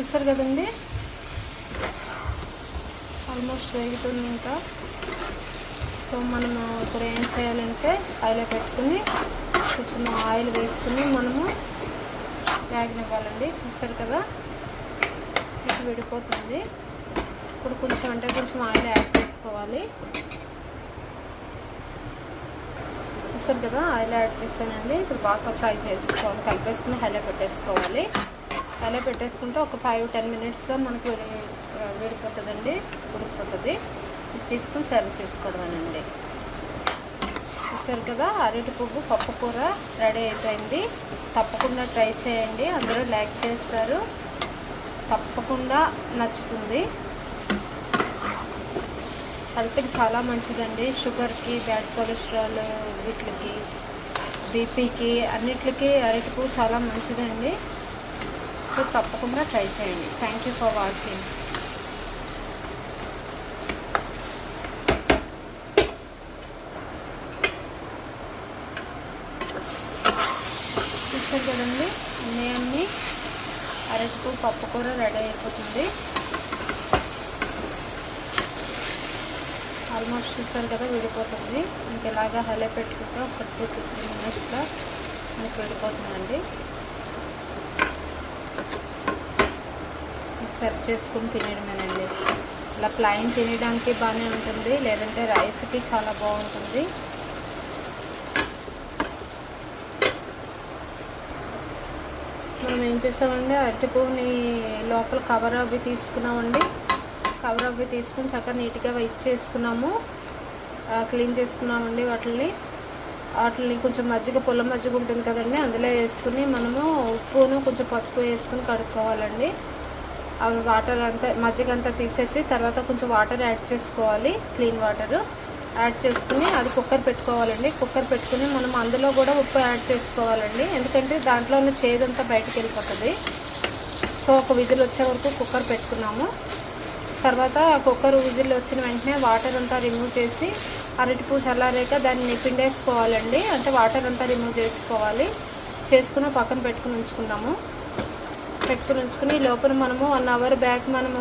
చూస్తారు కదండి? ఆల్మోస్ట్ వేగుతుంది ఇంకా. సో మనం ఇప్పుడు ఏం చేయాలంటే ఆయిల్ పెట్టుకుని కొంచెం ఆయిల్ వేసుకుని మనము వేగనివ్వాలండి చూస్తారు కదా? ఇది విడిపోతుంది. ఇప్పుడు కొంచెం అంటే కొంచెం ఆయిల్ యాడ్ చేసుకోవాలి. చూస్తారు కదా? ఆయిల్ యాడ్ చేశానండి. ఇప్పుడు బాగా ఫ్రై చేసుకోవాలి. కలిపేసుకుని హైలో పెట్టేసుకోవాలి. అలా పెట్టేసుకుంటే ఒక ఫైవ్ టెన్ మినిట్స్లో మనకు విడిపోతుందండి ఉడికిపోతుంది. తీసుకుని సర్వ్ చేసుకోవడమేనండి. చూసారు కదా అరటి పువ్వు పప్పు కూర రెడీ అయిపోయింది. తప్పకుండా ట్రై చేయండి. అందరూ లైక్ చేస్తారు. తప్పకుండా నచ్చుతుంది. హెల్త్కి చాలా మంచిదండి. షుగర్కి బ్యాడ్ కొలెస్ట్రాల్ వీటికి బీపీకి అన్నిటికీ అరటి పువ్వు చాలా మంచిదండి. సో తప్పకుండా ట్రై చేయండి. థ్యాంక్ యూ ఫర్ వాచింగ్ చూస్తారు కదండి అన్నీ అన్నీ పప్పు కూర రెడీ అయిపోతుంది. ఆల్మోస్ట్ చూసారు కదా విడిపోతుంది. ఇంక హలే పెట్టుకుంటే ఒక టూ టు త్రీ మినిట్స్లో మీకు విడిపోతుందండి. సర్వ్ చేసుకుని తినడమేనండి ఇలా ప్లైన్ తినడానికి బాగానే ఉంటుంది లేదంటే రైస్కి చాలా బాగుంటుంది. మనం ఏం చేసామండి అరటి పువ్వుని లోపల కవర్ అవి తీసుకున్నామండి. కవర్ అవి తీసుకుని చక్కగా నీట్గా వెయిట్ చేసుకున్నాము. క్లీన్ చేసుకున్నామండి వాటిని వాటిని కొంచెం మజ్జిగ పొలం మజ్జిగ ఉంటుంది కదండి అందులో వేసుకుని మనము ఉప్పును కొంచెం పసుపు వేసుకుని కడుక్కోవాలండి. అవి వాటర్ అంతా మజ్జిగ అంతా తీసేసి తర్వాత కొంచెం వాటర్ యాడ్ చేసుకోవాలి క్లీన్ వాటర్. యాడ్ చేసుకుని అది కుక్కర్ పెట్టుకోవాలండి. కుక్కర్ పెట్టుకుని మనం అందులో కూడా ఉప్పు యాడ్ చేసుకోవాలండి. ఎందుకంటే దాంట్లో ఉన్న చేదంతా బయటకు వెళ్ళిపోతుంది. సో ఒక విజిల్ వచ్చే వరకు కుక్కర్ పెట్టుకున్నాము. తర్వాత కుక్కర్ విజిల్ వచ్చిన వెంటనే వాటర్ అంతా రిమూవ్ చేసి అరటిపూ చల్లారాక దాన్ని పిండేసుకోవాలండి అంటే వాటర్ అంతా రిమూవ్ చేసుకోవాలి. చేసుకుని పక్కన పెట్టుకుని ఉంచుకున్నాము. పెట్టుకుని ఉంచుకుని లోపల మనము వన్ అవర్ బ్యాక్ మనము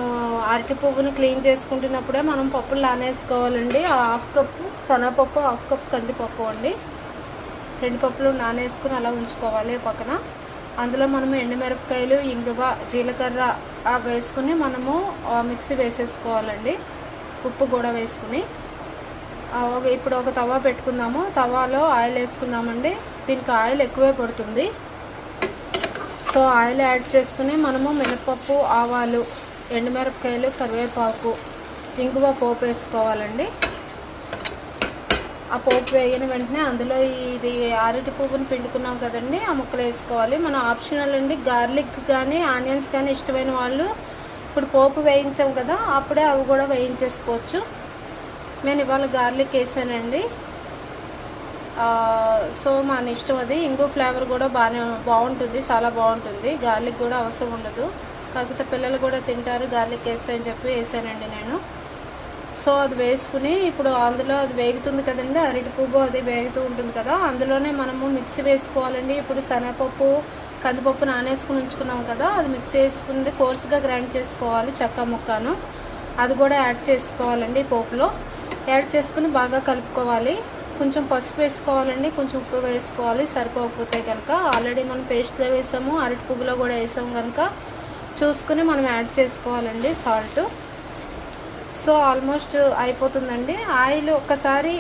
అరటి పువ్వును క్లీన్ చేసుకుంటున్నప్పుడే మనం పప్పులు నానేసుకోవాలండి. ఆ హాఫ్ కప్పు శనగపప్పు హాఫ్ కప్ కందిపప్పు అండి. రెండు పప్పులు నానేసుకుని అలా ఉంచుకోవాలి పక్కన. అందులో మనము ఎండుమిరపకాయలు ఇంగువ జీలకర్ర వేసుకుని మనము మిక్సీ వేసేసుకోవాలండి. ఉప్పు కూడా వేసుకుని. ఒక ఇప్పుడు ఒక తవా పెట్టుకుందాము. తవాలో ఆయిల్ వేసుకుందామండి. దీనికి ఆయిల్ ఎక్కువే పడుతుంది. సో ఆయిల్ యాడ్ చేసుకుని మనము మినపప్పు ఆవాలు ఎండుమిరపకాయలు కరివేపాకు ఇంగువ పోపు వేసుకోవాలండి. ఆ పోపు వేగిన వెంటనే అందులో ఇది అరటి పువ్వును పిండుకున్నాం కదండి ఆ ముక్కలు వేసుకోవాలి. మన ఆప్షనల్ అండి గార్లిక్ కానీ ఆనియన్స్ కానీ ఇష్టమైన వాళ్ళు ఇప్పుడు పోపు వేయించాం కదా అప్పుడే అవి కూడా వేయించేసుకోవచ్చు. నేను ఇవాళ గార్లిక్ వేసానండి. సో మన ఇష్టం అది. ఇంగు ఫ్లేవర్ కూడా బాగానే బాగుంటుంది చాలా బాగుంటుంది. గార్లిక్ కూడా అవసరం ఉండదు. కాకపోతే పిల్లలు కూడా తింటారు గార్లిక్ వేస్తే అని చెప్పి వేసానండి నేను. సో అది వేసుకుని ఇప్పుడు అందులో అది వేగుతుంది కదండి అరటి పువ్వు అది వేగుతూ ఉంటుంది కదా అందులోనే మనము మిక్సీ వేసుకోవాలండి. ఇప్పుడు శనగపప్పు కందిపప్పు నానేసుకుని ఉంచుకున్నాం కదా అది మిక్సీ వేసుకుంది ఫోర్స్గా గ్రైండ్ చేసుకోవాలి చెక్క ముక్కను. అది కూడా యాడ్ చేసుకోవాలండి పోపులో. యాడ్ చేసుకుని బాగా కలుపుకోవాలి. కొంచెం పసుపు వేసుకోవాలండి కొంచెం ఉప్పు వేసుకోవాలి సరిపోకపోతే కనుక ఆల్రెడీ మనం పేస్ట్లో వేసాము అరటి పువ్వులో కూడా వేసాము కనుక చూసుకుని మనం యాడ్ చేసుకోవాలండి సాల్ట్ సో ఆల్మోస్ట్ అయిపోతుందండి. ఆయిల్ ఒక్కసారి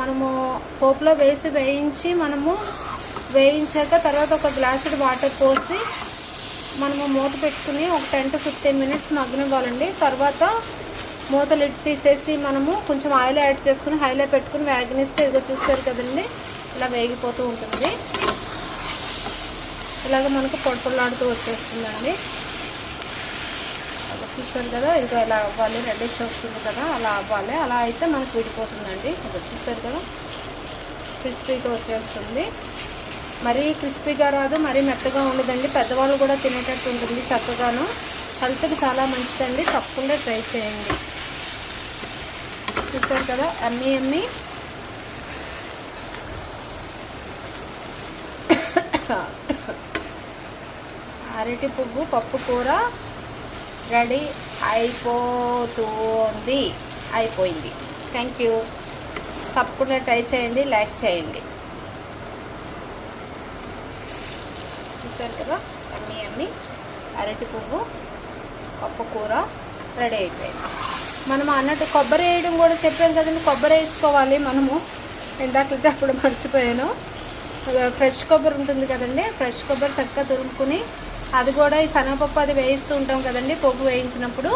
మనము పోపులో వేసి వేయించి మనము వేయించాక తర్వాత ఒక గ్లాసుడ్ వాటర్ పోసి మనము మూత పెట్టుకుని ఒక టెన్ టు ఫిఫ్టీన్ మినిట్స్ మగ్గనివ్వాలండి. తర్వాత మూతలు తీసేసి మనము కొంచెం ఆయిల్ యాడ్ చేసుకుని హైలో పెట్టుకుని వేగనిస్తే ఇదిగో చూస్తారు కదండి ఇలా వేగిపోతూ ఉంటుంది. ఇలాగ మనకు పొడిపొడలాడుతూ వచ్చేస్తుందండి. అలా చూస్తారు కదా ఇంకా ఇలా అవ్వాలి రెడ్డిష్ వస్తుంది కదా అలా అవ్వాలి అలా అయితే మనకు విడిపోతుందండి. అది చూస్తారు కదా క్రిస్పీగా వచ్చేస్తుంది. మరీ క్రిస్పీగా రాదు మరీ మెత్తగా ఉండదండి. పెద్దవాళ్ళు కూడా తినేటట్టు ఉంటుంది చక్కగాను. హెల్త్కి చాలా మంచిదండి తప్పకుండా ట్రై చేయండి. చూసారు కదా అమ్మి అమ్మి అరటి పువ్వు పప్పు కూర రెడీ అయిపోతుంది. అయిపోయింది. థ్యాంక్ యూ తప్పకుండా ట్రై చేయండి లైక్ చేయండి. చూసారు కదా అమ్మి అమ్మి అరటి పువ్వు పప్పు కూర రెడీ అయిపోయింది. మనం అన్నట్టు కొబ్బరి వేయడం కూడా చెప్పాను కదండి కొబ్బరి వేసుకోవాలి మనము. ఇందాకైతే అప్పుడు మర్చిపోయాను. ఫ్రెష్ కొబ్బరి ఉంటుంది కదండి ఫ్రెష్ కొబ్బరి చక్కగా తురుముకుని అది కూడా ఈ శనగపప్పు అది వేయిస్తూ ఉంటాం కదండి పొగ్గు వేయించినప్పుడు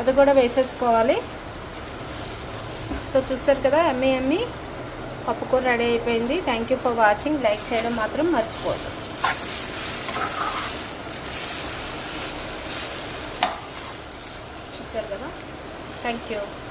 అది కూడా వేసేసుకోవాలి. సో చూసారు కదా అమ్మే ఎమ్మి పప్పుకూర రెడీ అయిపోయింది. Thank you for watching like చేయడం మాత్రం మర్చిపోదు చూసారు కదా థ్యాంక్ యూ